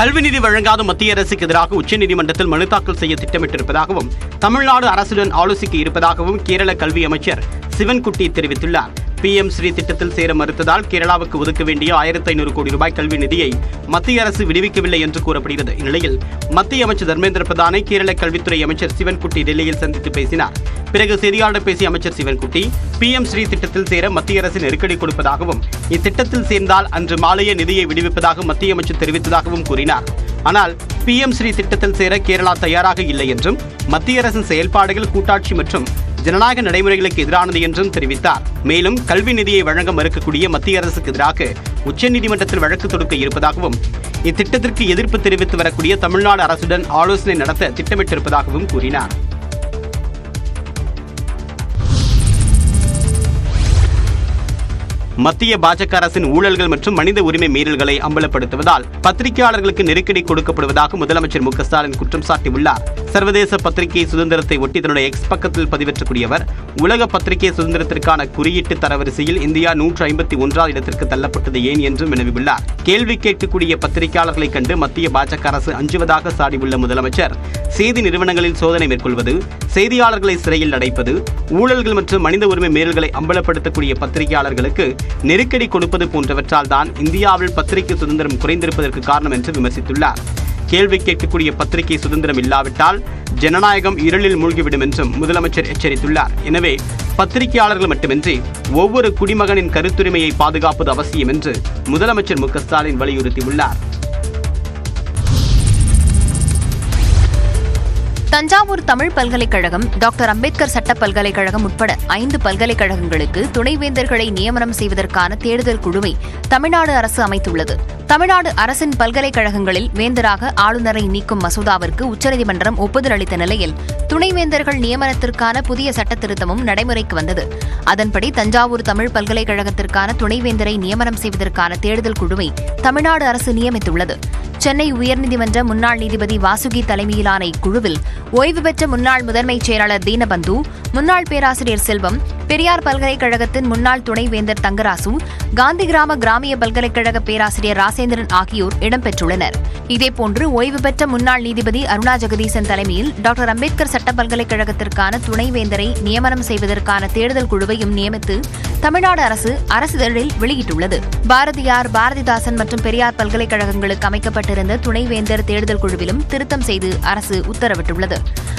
கல்வி நிதி வழங்காத மத்திய அரசுக்கு எதிராக உச்சநீதிமன்றத்தில் மனு தாக்கல் செய்ய திட்டமிட்டிருப்பதாகவும் தமிழ்நாடு அரசுடன் ஆலோசிக்க இருப்பதாகவும் கேரள கல்வி அமைச்சர் சிவன்குட்டி தெரிவித்துள்ளார். பிஎம் ஸ்ரீ திட்டத்தில் சேர மறுத்ததால் கேரளாவுக்கு ஒதுக்க வேண்டிய ஆயிரத்தி ஐநூறு கோடி ரூபாய் கல்வி நிதியை மத்திய அரசு விடுவிக்கவில்லை என்று கூறப்படுகிறது. இந்நிலையில் மத்திய அமைச்சர் தர்மேந்திர பிரதானை கேரள கல்வித்துறை அமைச்சர் சிவன்குட்டி டெல்லியில் சந்தித்து பேசினார். பிறகு செய்தியாளர் பேசிய அமைச்சர் சிவன்குட்டி பிஎம் ஸ்ரீ திட்டத்தில் சேர மத்திய அரசு நெருக்கடி கொடுப்பதாகவும் இத்திட்டத்தில் சேர்ந்தால் அன்று மாலையே நிதியை விடுவிப்பதாக மத்திய அமைச்சர் தெரிவித்ததாகவும் கூறினார். ஆனால் பி எம் ஸ்ரீ திட்டத்தில் சேர கேரளா தயாராக இல்லை என்றும் மத்திய அரசின் செயல்பாடுகள் கூட்டாட்சி மற்றும் ஜனநாயக நடைமுறைகளுக்கு எதிரானது என்றும் தெரிவித்தார். மேலும் கல்வி நிதியை வழங்க மறுக்கக்கூடிய மத்திய அரசுக்கு எதிராக உச்சநீதிமன்றத்தில் வழக்கு தொடுக்க இருப்பதாகவும் இத்திட்டத்திற்கு எதிர்ப்பு தெரிவித்து வரக்கூடிய தமிழ்நாடு அரசுடன் ஆலோசனை நடத்த திட்டமிட்டிருப்பதாகவும் கூறினார். மத்திய பாஜக அரசின் ஊழல்கள் மற்றும் மனித உரிமை மீறல்களை அம்பலப்படுத்துவதால் பத்திரிகையாளர்களுக்கு நெருக்கடி கொடுக்கப்படுவதாக முதலமைச்சர் மு ஸ்டாலின் குற்றம் சாட்டியுள்ளார். சர்வதேச பத்திரிகை சுதந்திரத்தை ஒட்டி தன்னுடைய எக்ஸ் பக்கத்தில் பதிவேற்றக்கூடியவர் உலக பத்திரிகை சுதந்திரத்திற்கான குறியீட்டு தரவரிசையில் இந்தியா நூற்று ஐம்பத்தி ஒன்றாவது இடத்திற்கு தள்ளப்பட்டது ஏன் என்று வினவியுள்ளார். கேள்வி கேட்கக்கூடிய பத்திரிகையாளர்களை கண்டு மத்திய பாஜக அரசு அஞ்சுவதாக சாடியுள்ள முதலமைச்சர் செய்தி நிறுவனங்களில் சோதனை மேற்கொள்வது செய்தியாளர்களை சிறையில் அடைப்பது ஊழல்கள் மற்றும் மனித உரிமை மீறல்களை அம்பலப்படுத்தக்கூடிய பத்திரிகையாளர்களுக்கு நெருக்கடி கொடுப்பது போன்றவற்றால் தான் இந்தியாவில் பத்திரிகை சுதந்திரம் குறைந்திருப்பதற்கு காரணம் என்று விமர்சித்துள்ளார். கேள்வி கேட்கக்கூடிய பத்திரிகை சுதந்திரம் இல்லாவிட்டால் ஜனநாயகம் இருளில் மூழ்கிவிடும் என்றும் முதலமைச்சர் எச்சரித்துள்ளார். எனவே பத்திரிகையாளர்கள் மட்டுமின்றி ஒவ்வொரு குடிமகனின் கருத்துரிமையை பாதுகாப்பது அவசியம் என்று முதலமைச்சர் மு க ஸ்டாலின் வலியுறுத்தியுள்ளார். தஞ்சாவூர் தமிழ் பல்கலைக்கழகம் டாக்டர் அம்பேத்கர் சட்ட பல்கலைக்கழகம் உட்பட ஐந்து பல்கலைக்கழகங்களுக்கு துணைவேந்தர்களை நியமனம் செய்வதற்கான தேடுதல் குழுவை தமிழ்நாடு அரசு அமைத்துள்ளது. தமிழ்நாடு அரசின் பல்கலைக்கழகங்களில் வேந்தராக ஆளுநரை நீக்கும் மசோதாவிற்கு உச்சநீதிமன்றம் ஒப்புதல் அளித்த நிலையில் துணைவேந்தர்கள் நியமனத்திற்கான புதிய சட்ட திருத்தமும் நடைமுறைக்கு வந்தது. அதன்படி தஞ்சாவூர் தமிழ் பல்கலைக்கழகத்திற்கான துணைவேந்தரை நியமனம் செய்வதற்கான தேடுதல் குழுவை தமிழ்நாடு அரசு நியமித்துள்ளது. சென்னை உயர்நீதிமன்ற முன்னாள் நீதிபதி வாசுகி தலைமையிலான இக்குழுவில் ஓய்வு பெற்ற முன்னாள் முதன்மைச் செயலாளர் தீனபந்து முன்னாள் பேராசிரியர் செல்வம் பெரியார் பல்கலைக்கழகத்தின் முன்னாள் துணைவேந்தர் தங்கராசு காந்தி கிராம கிராமிய பல்கலைக்கழக பேராசிரியர் ராசேந்திரன் ஆகியோர் இடம்பெற்றுள்ளனர். இதேபோன்று ஓய்வு பெற்ற முன்னாள் நீதிபதி அருணா ஜெகதீசன் தலைமையில் டாக்டர் அம்பேத்கர் சட்ட பல்கலைக்கழகத்திற்கான துணைவேந்தரை நியமனம் செய்வதற்கான தேடுதல் குழுவையும் நியமித்து தமிழ்நாடு அரசு அரசிதழில் வெளியிட்டுள்ளது. பாரதியார் பாரதிதாசன் மற்றும் பெரியார் பல்கலைக்கழகங்களுக்கு அமைக்கப்பட்ட அமைக்கப்பட்டிருந்த துணைவேந்தர் தேடுதல் குழுவிலும் திருத்தம் செய்து அரசு உத்தரவிட்டுள்ளது.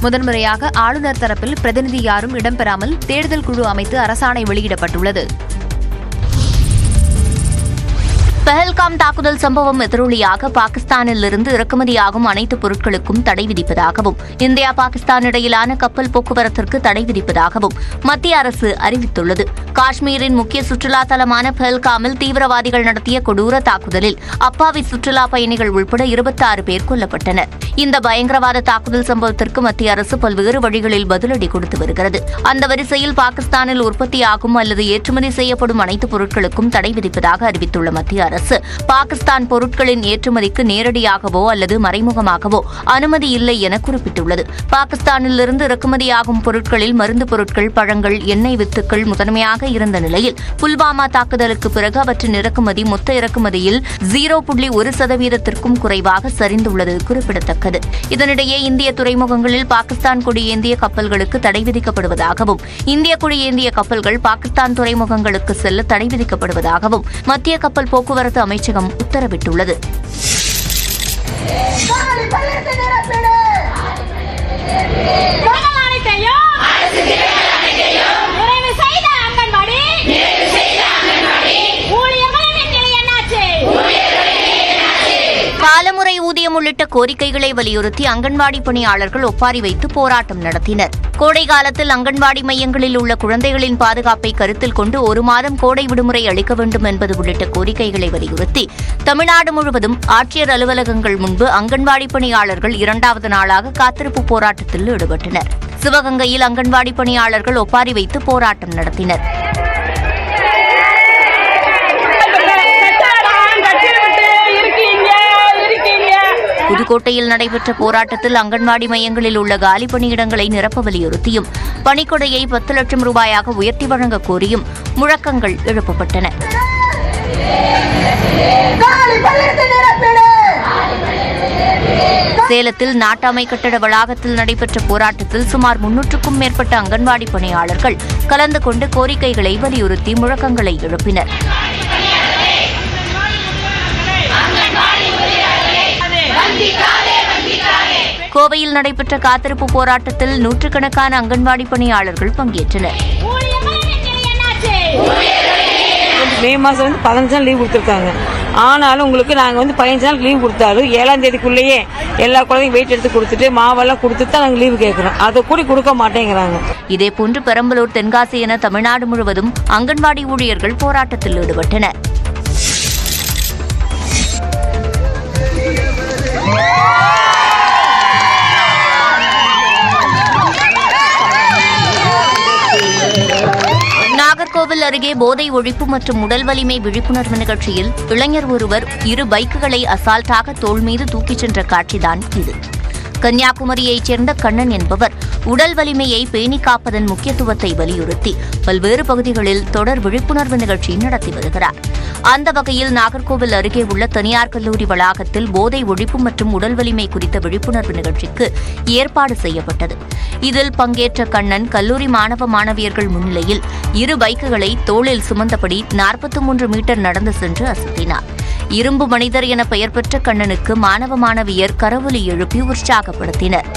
முதன்முறையாக ஆளுநர் தரப்பில் பிரதிநிதி யாரும் இடம்பெறாமல் தேடுதல் குழு அமைத்து அரசாணை வெளியிடப்பட்டுள்ளது. பெஹல்காம் தாக்குதல் சம்பவம் எதிரொலியாக பாகிஸ்தானில் இருந்து இறக்குமதியாகும் அனைத்து பொருட்களுக்கும் தடை விதிப்பதாகவும் இந்தியா பாகிஸ்தான் இடையிலான கப்பல் போக்குவரத்திற்கு தடை விதிப்பதாகவும் மத்திய அரசு அறிவித்துள்ளது. காஷ்மீரின் முக்கிய சுற்றுலா தலமான பெஹல்காமில் தீவிரவாதிகள் நடத்திய கொடூர தாக்குதலில் அப்பாவி சுற்றுலா பயணிகள் உள்பட இருபத்தாறு பேர் கொல்லப்பட்டனர். இந்த பயங்கரவாத தாக்குதல் சம்பவத்திற்கு மத்திய அரசு பல்வேறு வழிகளில் பதிலடி கொடுத்து வருகிறது. அந்த வரிசையில் பாகிஸ்தானில் உற்பத்தியாகும் அல்லது ஏற்றுமதி செய்யப்படும் அனைத்து பொருட்களுக்கும் தடை விதிப்பதாக அறிவித்துள்ள மத்திய அரசு அரசு. பாகிஸ்தான் பொருட்களின் ஏற்றுமதிக்கு நேரடியாகவோ அல்லது மறைமுகமாகவோ அனுமதி இல்லை என குறிப்பிட்டுள்ளது. பாகிஸ்தானிலிருந்து இறக்குமதியாகும் பொருட்களில் மருந்து பொருட்கள் பழங்கள் எண்ணெய் வித்துக்கள் முதன்மையாக இருந்த நிலையில் புல்வாமா தாக்குதலுக்கு பிறகு அவற்றின் இறக்குமதி மொத்த இறக்குமதியில் ஜீரோ புள்ளி ஒரு சதவீதத்திற்கும் குறைவாக சரிந்துள்ளது குறிப்பிடத்தக்கது. இதனிடையே இந்திய துறைமுகங்களில் பாகிஸ்தான் கொடியேந்திய கப்பல்களுக்கு தடை விதிக்கப்படுவதாகவும் இந்திய கொடியேந்திய கப்பல்கள் பாகிஸ்தான் துறைமுகங்களுக்கு செல்ல தடை விதிக்கப்படுவதாகவும் மத்திய கப்பல் போக்குவரத்து அமைச்சகம் உத்தரவிட்டுள்ளது. காலி ஊதியம் உள்ளிட்ட கோரிக்கைகளை வலியுறுத்தி அங்கன்வாடி பணியாளர்கள் ஒப்பாரி வைத்து போராட்டம் நடத்தினர். கோடை காலத்தில் அங்கன்வாடி மையங்களில் உள்ள குழந்தைகளின் பாதுகாப்பை கருத்தில் கொண்டு ஒரு மாதம் கோடை விடுமுறை அளிக்க வேண்டும் என்பது உள்ளிட்ட கோரிக்கைகளை வலியுறுத்தி தமிழ்நாடு முழுவதும் ஆட்சியர் அலுவலகங்கள் முன்பு அங்கன்வாடி பணியாளர்கள் இரண்டாவது நாளாக காத்திருப்பு போராட்டத்தில் ஈடுபட்டனர். சிவகங்கையில் அங்கன்வாடி பணியாளர்கள் ஒப்பாரி வைத்து போராட்டம் நடத்தினர். புதுக்கோட்டையில் நடைபெற்ற போராட்டத்தில் அங்கன்வாடி மையங்களில் உள்ள காலி பணியிடங்களை நிரப்ப வலியுறுத்தியும் பணிக்கொடையை பத்து லட்சம் ரூபாயாக உயர்த்தி வழங்க கோரியும் முழக்கங்கள் எழுப்பப்பட்டன. சேலத்தில் நாட்டாமை கட்டட வளாகத்தில் நடைபெற்ற போராட்டத்தில் சுமார் முன்னூற்றுக்கும் மேற்பட்ட அங்கன்வாடி பணியாளர்கள் கலந்து கொண்டு கோரிக்கைகளை வலியுறுத்தி முழக்கங்களை எழுப்பினர். கோவையில் நடைபெற்ற காத்திருப்பு போராட்டத்தில் நூற்றுக்கணக்கான அங்கன்வாடி பணியாளர்கள் பங்கேற்றனர். மே மாதம் வந்து பதினஞ்சு நாள் லீவ் கொடுத்துருக்காங்க. ஆனாலும் உங்களுக்கு நாங்கள் வந்து பதினஞ்சு நாள் லீவ் கொடுத்தாலும் ஏழாம் தேதிக்குள்ளேயே எல்லா குழந்தையும் வெயிட் எடுத்து கொடுத்துட்டு மாவெல்லாம் கொடுத்துட்டு தான் நாங்கள் லீவு கேட்குறோம் அதை கூட கொடுக்க மாட்டேங்கிறாங்க. இதேபோன்று பெரம்பலூர் தென்காசி என தமிழ்நாடு முழுவதும் அங்கன்வாடி ஊழியர்கள் போராட்டத்தில் ஈடுபட்டனர். திருக்கோவில் அருகே போதை ஒழிப்பு மற்றும் உடல் வலிமை விழிப்புணர்வு நிகழ்ச்சியில் இளைஞர் ஒருவர் இரு பைக்குகளை அசால்ட்டாக தோல் மீது தூக்கிச் சென்ற காட்சிதான் இது. கன்னியாகுமரியைச் சேர்ந்த கண்ணன் என்பவர் உடல் வலிமையை பேணி காப்பதன் முக்கியத்துவத்தை வலியுறுத்தி பல்வேறு பகுதிகளில் தொடர் விழிப்புணர்வு நிகழ்ச்சி நடத்தி வருகிறார். அந்த வகையில் நாகர்கோவில் அருகே உள்ள தனியார் கல்லூரி வளாகத்தில் போதை ஒழிப்பு மற்றும் உடல் வலிமை குறித்த விழிப்புணர்வு நிகழ்ச்சிக்கு ஏற்பாடு செய்யப்பட்டது. இதில் பங்கேற்ற கண்ணன் கல்லூரி மாணவ மாணவியர்கள் முன்னிலையில் இரு பைக்குகளை தோளில் சுமந்தபடி நாற்பத்தி மூன்று மீட்டர் நடந்து சென்று அசத்தினார். இரும்பு மனிதர் என பெயர் பெற்ற கண்ணனுக்கு மாணவ மாணவியர் கரவொலி எழுப்பி உற்சாகப்படுத்தினர்.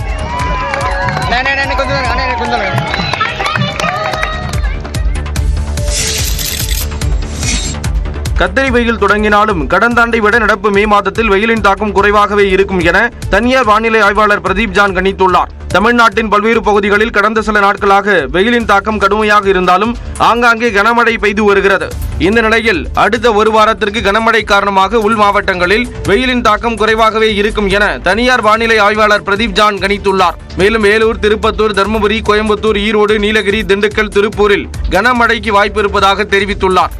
கத்தரி வெயில் தொடங்கினாலும் கடந்த ஆண்டை விட நடப்பு மே மாதத்தில் வெயிலின் தாக்கம் குறைவாகவே இருக்கும் என தனியார் வானிலை ஆய்வாளர் பிரதீப் ஜான் கணித்துள்ளார். தமிழ்நாட்டின் பல்வேறு பகுதிகளில் கடந்த சில நாட்களாக வெயிலின் தாக்கம் கடுமையாக இருந்தாலும் ஆங்காங்கே கனமழை பெய்து வருகிறது. இந்த நிலையில் அடுத்த ஒரு வாரத்திற்கு கனமழை காரணமாக உள் மாவட்டங்களில் வெயிலின் தாக்கம் குறைவாகவே இருக்கும் என தனியார் வானிலை ஆய்வாளர் பிரதீப் ஜான் கணித்துள்ளார். மேலும் வேலூர் திருப்பத்தூர் தருமபுரி கோயம்புத்தூர் ஈரோடு நீலகிரி திண்டுக்கல் திருப்பூரில் கனமழைக்கு வாய்ப்பு இருப்பதாக தெரிவித்துள்ளார்.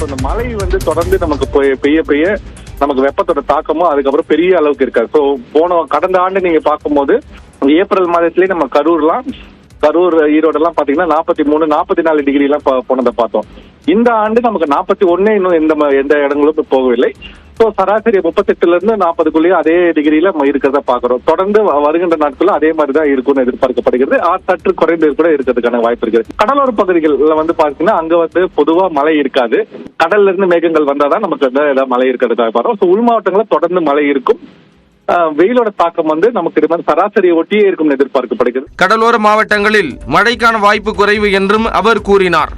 இந்த மழை வந்து தொடர்ந்து நமக்கு பெய்ய பெய்ய நமக்கு வெப்பத்தோட தாக்கமும் அதுக்கப்புறம் பெரிய அளவுக்கு இருக்காது. ஸோ போன கடந்த ஆண்டு நீங்க பார்க்கும்போது ஏப்ரல் மாதத்திலேயே நம்ம கரூர்லாம் கரூர் ஈரோடு எல்லாம் பாத்தீங்கன்னா நாற்பத்தி மூணு நாற்பத்தி நாலு டிகிரி எல்லாம் போனதை பார்த்தோம். இந்த ஆண்டு நமக்கு நாற்பத்தி ஒன்னு இன்னும் எந்த எந்த இடங்களும் போகவில்லை. ஸோ சராசரி முப்பத்தெட்டுல இருந்து நாற்பதுக்குள்ளேயே அதே டிகிரியில இருக்கிறத பாக்குறோம் தொடர்ந்து வருகின்ற நாட்கள் அதே மாதிரி தான் இருக்கும்னு எதிர்பார்க்கப்படுகிறது. ஆ, சற்று குறைந்து கூட இருக்கிறதுக்கான வாய்ப்பு இருக்கிறது. கடலோர பகுதிகள்ல வந்து பாத்தீங்கன்னா அங்க வந்து பொதுவா மழை இருக்காது. கடல்ல இருந்து மேகங்கள் வந்தாதான் நமக்கு வந்து ஏதாவது மழை இருக்கிறதுக்காக பாருவோம் ஸோ உள் மாவட்டங்களில் தொடர்ந்து மழை இருக்கும். வெயிலோட தாக்கம் வந்து நமக்கு இது மாதிரி சராசரியை ஒட்டியே இருக்கும் எதிர்பார்க்கப்படுகிறது. கடலோர மாவட்டங்களில் மழைக்கான வாய்ப்பு குறைவு என்றும் அவர் கூறினார்.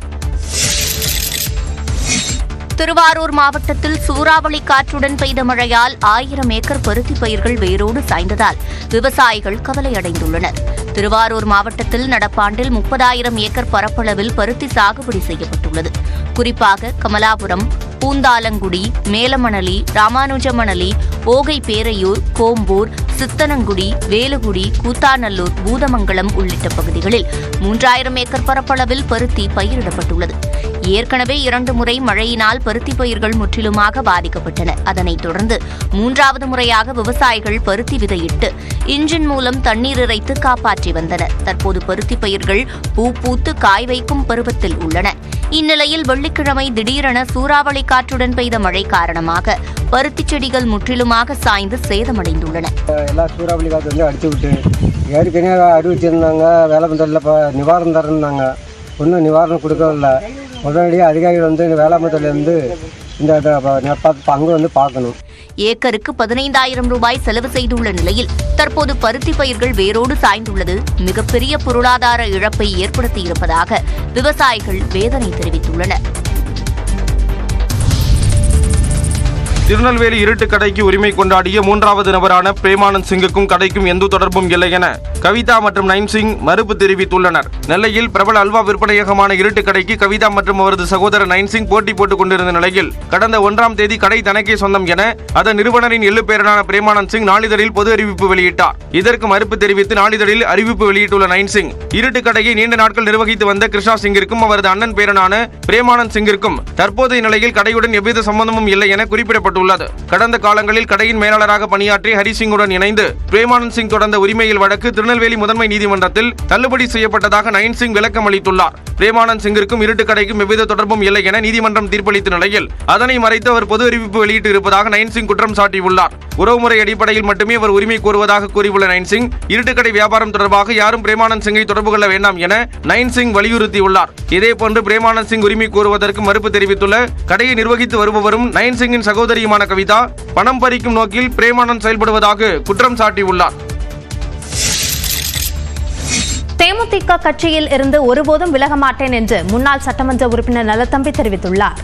திருவாரூர் மாவட்டத்தில் சூறாவளி காற்றுடன் பெய்த மழையால் ஆயிரம் ஏக்கர் பருத்தி பயிர்கள் வேரோடு சாய்ந்ததால் விவசாயிகள் கவலையடைந்துள்ளனர். திருவாரூர் மாவட்டத்தில் நடப்பாண்டில் முப்பதாயிரம் ஏக்கர் பரப்பளவில் பருத்தி சாகுபடி செய்யப்பட்டுள்ளது. குறிப்பாக கமலாபுரம் பூந்தாலங்குடி மேலமணலி ராமானுஜமணலி ஓகை பேரையூர் கோம்பூர் சித்தனங்குடி வேலுகுடி கூத்தாநல்லூர் பூதமங்கலம் உள்ளிட்ட பகுதிகளில் மூன்றாயிரம் ஏக்கர் பரப்பளவில் பருத்தி பயிரிடப்பட்டுள்ளது. ஏற்கனவே இரண்டு முறை மழையினால் பருத்தி பயிர்கள் முற்றிலுமாக பாதிக்கப்பட்டன. அதனைத் தொடர்ந்து மூன்றாவது முறையாக விவசாயிகள் பருத்தி விதையிட்டு இன்ஜின் மூலம் தண்ணீர் இறைத்து காப்பாற்றி வந்தனர். தற்போது பருத்தி பயிர்கள் பூ பூத்து காய் வைக்கும் பருவத்தில் உள்ளன. இந்நிலையில் வெள்ளிக்கிழமை திடீரென சூறாவளி காற்றுடன் பெய்த மழை காரணமாக பருத்தி செடிகள் முற்றிலுமாக சாய்ந்து சேதமடைந்துள்ளன. எல்லா சூறாவளி காற்று வந்து அடித்து விட்டு ஏற்கனவே அறிவிச்சிருந்தாங்க நிவாரணம் ஒன்றும் நிவாரணம் கொடுக்கவில்லை. உடனடியாக அதிகாரிகள் வந்து இந்த வேளாண்மைத்துறையிலேருந்து இந்த பங்கு வந்து பார்க்கணும். ஏக்கருக்கு பதினைந்தாயிரம் ரூபாய் செலவு செய்துள்ள நிலையில் தற்போது பருத்தி பயிர்கள் வேரோடு சாய்ந்துள்ளது. மிகப்பெரிய பொருளாதார இழப்பை ஏற்படுத்தியிருப்பதாக விவசாயிகள் வேதனை தெரிவித்துள்ளனர். திருநெல்வேலி இருட்டு கடைக்கு உரிமை கொண்டாடிய மூன்றாவது நபரான பிரேமானந்த் சிங்குக்கும் கடைக்கும் எந்த தொடர்பும் இல்லை என கவிதா மற்றும் நைன் சிங் மறுப்பு தெரிவித்துள்ளனர். நெல்லையில் பிரபல அல்வா விற்பனையகமான இருட்டு கடைக்கு கவிதா மற்றும் அவரது சகோதரர் நைன் சிங் போட்டி போட்டுக் கொண்டிருந்த நிலையில் கடந்த ஒன்றாம் தேதி கடை தனக்கே சொந்தம் என அதன் நிறுவனரின் எள்ளு பேரனான பிரேமானந்த் சிங் நாளிதழில் பொது அறிவிப்பு வெளியிட்டார். இதற்கு மறுப்பு தெரிவித்து நாளிதழில் அறிவிப்பு வெளியிட்டுள்ள நைன் சிங் இருட்டு கடையை நீண்ட நாட்கள் நிர்வகித்து வந்த கிருஷ்ணா சிங்கிற்கும் அவரது அண்ணன் பேரனான பிரேமானந்த் சிங்கிற்கும் தற்போதைய நிலையில் கடையுடன் எவ்வித சம்பந்தமும் இல்லை என குறிப்பிடப்பட்டுள்ளது. கடந்த காலங்களில் கடையின் மேலாளராக பணியாற்றி ஹரிசிங்குடன் இணைந்து பிரேமானந்த் சிங் தொடர்ந்த உரிமையில் வழக்கு திருநெல்வேலி முதன்மை நீதிமன்றத்தில் தள்ளுபடி செய்யப்பட்டதாக நயன் சிங் விளக்கம் அளித்துள்ளார். பிரேமானந்த் சிங்கிற்கும் இருட்டு கடைக்கும் எவ்வித தொடர்பும் இல்லை என நீதிமன்றம் தீர்ப்பளித்த நிலையில் அதனை மறைத்து அவர் பொது அறிவிப்பு வெளியிட்டு இருப்பதாக நயன் சிங் குற்றம் சாட்டியுள்ளார். உறவுமுறை அடிப்படையில் மட்டுமே அவர் உரிமை கோருவதாக கூறியுள்ள நயன் சிங் இருட்டுக்கடை வியாபாரம் தொடர்பாக யாரும் பிரேமானந்த் சிங்கை தொடர்பு கொள்ள வேண்டாம் என நயன் சிங் வலியுறுத்தியுள்ளார். இதேபோன்று பிரேமானந்த் சிங் உரிமை கோருவதற்கு மறுப்பு தெரிவித்துள்ள கடையை நிர்வகித்து வருபவரும் நயன் சிங்கின் சகோதரியுமான கவிதா பணம் பறிக்கும் நோக்கில் பிரேமானந்த் செயல்படுவதாக குற்றம் சாட்டியுள்ளார். தேமுதிக கட்சியில் இருந்து ஒருபோதும் விலக மாட்டேன் என்று முன்னாள் சட்டமன்ற உறுப்பினர் நலத்தம்பி தெரிவித்துள்ளார்.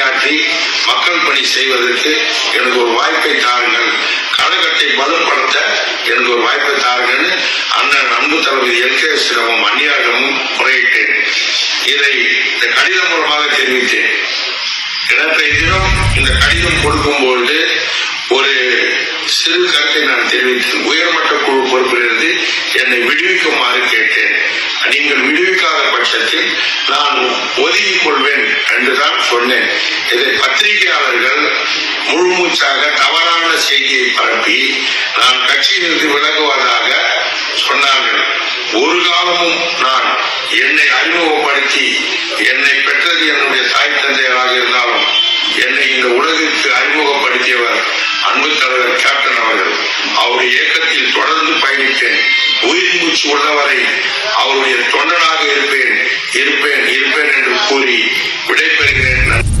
எனக்கு மக்கள் பணி செய்வதற்கு எனக்கு ஒரு வாய்ப்பை தாருங்கள். கழகத்தை பலப்படுத்த எனக்கு ஒரு வாய்ப்பை தாருங்கன்னு அண்ணன் அன்பு தளபதி எல் கே சிரமம் அந்நியாரிடமும் முறையிட்டேன். இதை இந்த கடிதம் மூலமாக தெரிவித்தேன் நேற்றைய தினம் இந்த கடிதம் கொடுக்கும்பொழுது ஒரு சிறு கருத்தை நான் தெரிவித்தேன். உயர்மட்ட குழு பொறுப்பிலிருந்து என்னை விடுவிக்குமாறு கேட்டேன். நீங்கள் விடுவிக்காத பட்சத்தில் நான் ஒதுங்கிக் கொள்வேன் என்றுதான் சொன்னேன். இதை பத்திரிகையாளர்கள் முழுமூச்சாக தவறான செய்தியை பரப்பி நான் கட்சியிலிருந்து விலகுவதாக சொன்னார்கள். ஒரு காலமும் நான் என்னை அறிமுகப்படுத்தி என்னை பெற்றது என்னுடைய தாய் தந்தையராக இருந்தாலும் என்னை இந்த உலகிற்கு அறிமுகப்படுத்தியவர் அன்பு தலைவர் கேப்டன் அவர்கள். அவருடைய இயக்கத்தில் தொடர்ந்து பயணித்தேன். உயிர் மூச்சு உள்ளவரை அவருடைய தொண்டனாக இருப்பேன் இருப்பேன் இருப்பேன் என்று கூறி விடைபெறுகிறேன்.